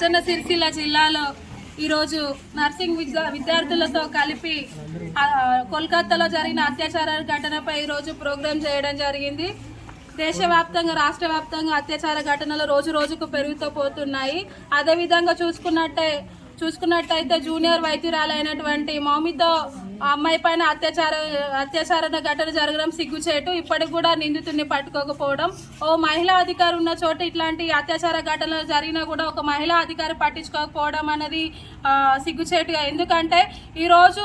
సిరిసిల్ల జిల్లాలో ఈరోజు నర్సింగ్ విద్యా విద్యార్థులతో కలిపి కోల్కతాలో జరిగిన అత్యాచార ఘటనపై ఈరోజు ప్రోగ్రాం చేయడం జరిగింది. దేశవ్యాప్తంగా రాష్ట్ర వ్యాప్తంగా అత్యాచార ఘటనలు రోజు రోజుకు పెరుగుతూ పోతున్నాయి. అదేవిధంగా చూసుకున్నట్టే చూసుకున్నట్టయితే జూనియర్ వైద్యురాలైనటువంటి మౌమితో ఆ అమ్మాయి పైన అత్యాచార అత్యాచార ఘటన జరగడం సిగ్గుచేటు. ఇప్పటికి కూడా నిందితుడిని పట్టుకోకపోవడం. ఓ మహిళా అధికారి ఉన్న చోట ఇట్లాంటి అత్యాచార ఘటనలు జరిగినా కూడా ఒక మహిళా అధికారి పట్టించుకోకపోవడం అనేది సిగ్గుచేటుగా. ఎందుకంటే ఈరోజు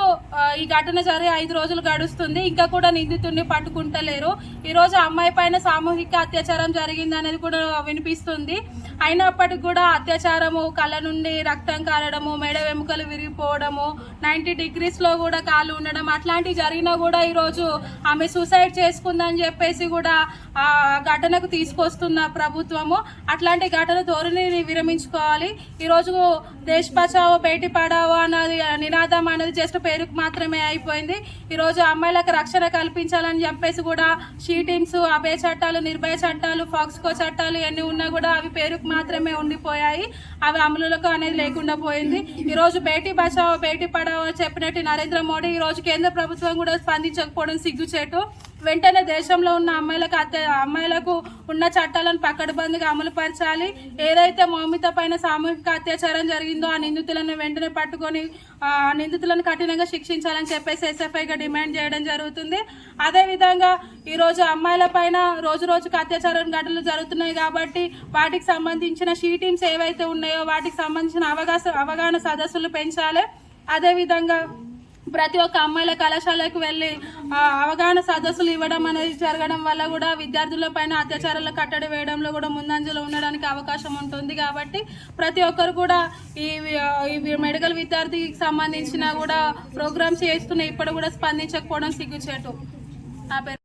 ఈ ఘటన జరిగి ఐదు రోజులు గడుస్తుంది. ఇంకా కూడా నిందితుడిని పట్టుకుంటలేరు. ఈరోజు అమ్మాయి పైన సామూహిక అత్యాచారం జరిగింది అనేది కూడా వినిపిస్తుంది. అయినప్పటికీ కూడా అత్యాచారము కళ్ళ నుండి రక్తం కారడము మెడ వెముకలు విరిగిపోవడము నైంటీ డిగ్రీస్లో కూడా వాళ్ళు ఉండడం అట్లాంటివి జరిగినా కూడా ఈరోజు ఆమె సూసైడ్ చేసుకుందని చెప్పేసి కూడా ఆ ఘటనకు తీసుకొస్తున్న ప్రభుత్వము అట్లాంటి ఘటన ధోరణిని విరమించుకోవాలి. ఈరోజు దేశ్ బచావో బేటీ పడావో అన్నది నినాదం అనేది జస్ట్ పేరుకు మాత్రమే అయిపోయింది. ఈరోజు అమ్మాయిలకు రక్షణ కల్పించాలని చెప్పేసి కూడా షీ టీమ్స్ అభయ చట్టాలు నిర్భయ చట్టాలు ఫాక్స్కో చట్టాలు ఎన్ని ఉన్నా కూడా అవి పేరుకు మాత్రమే ఉండిపోయాయి. అవి అమలులకు అనేది లేకుండా పోయింది. ఈరోజు బేటీ బచావో బేటీ పడావో చెప్పినట్టు నరేంద్ర మోడీ ఈ రోజు కేంద్ర ప్రభుత్వం కూడా స్పందించకపోవడం సిగ్గుచేటు వెంటనే దేశంలో ఉన్న అమ్మాయిలకు అత్య అమ్మాయిలకు ఉన్న చట్టాలను పకడ్బందీగా అమలుపరచాలి. ఏదైతే మౌమిత పైన సామూహిక అత్యాచారం జరిగిందో ఆ నిందితులను వెంటనే పట్టుకొని ఆ నిందితులను కఠినంగా శిక్షించాలని చెప్పేసి ఎస్ఎఫ్ఐగా డిమాండ్ చేయడం జరుగుతుంది. అదేవిధంగా ఈరోజు అమ్మాయిల పైన రోజు రోజుకు అత్యాచారం ఘటనలు జరుగుతున్నాయి కాబట్టి వాటికి సంబంధించిన షీ టీమ్స్ ఏవైతే ఉన్నాయో వాటికి సంబంధించిన అవగాహన అవగాహన సదస్సులు పెంచాలి. అదేవిధంగా ప్రతి ఒక్క అమ్మాయిల కళాశాలకు వెళ్ళి అవగాహన సదస్సులు ఇవ్వడం అనేది జరగడం వల్ల కూడా విద్యార్థుల పైన అత్యాచారాలు కట్టడి వేయడంలో కూడా ముందంజలో ఉండడానికి అవకాశం ఉంటుంది కాబట్టి ప్రతి ఒక్కరు కూడా ఈ ఈ మెడికల్ విద్యార్థికి సంబంధించిన కూడా ప్రోగ్రామ్స్ చేస్తున్న ఇప్పుడు కూడా స్పందించకపోవడం సిగ్గుచేటు. నా పేరు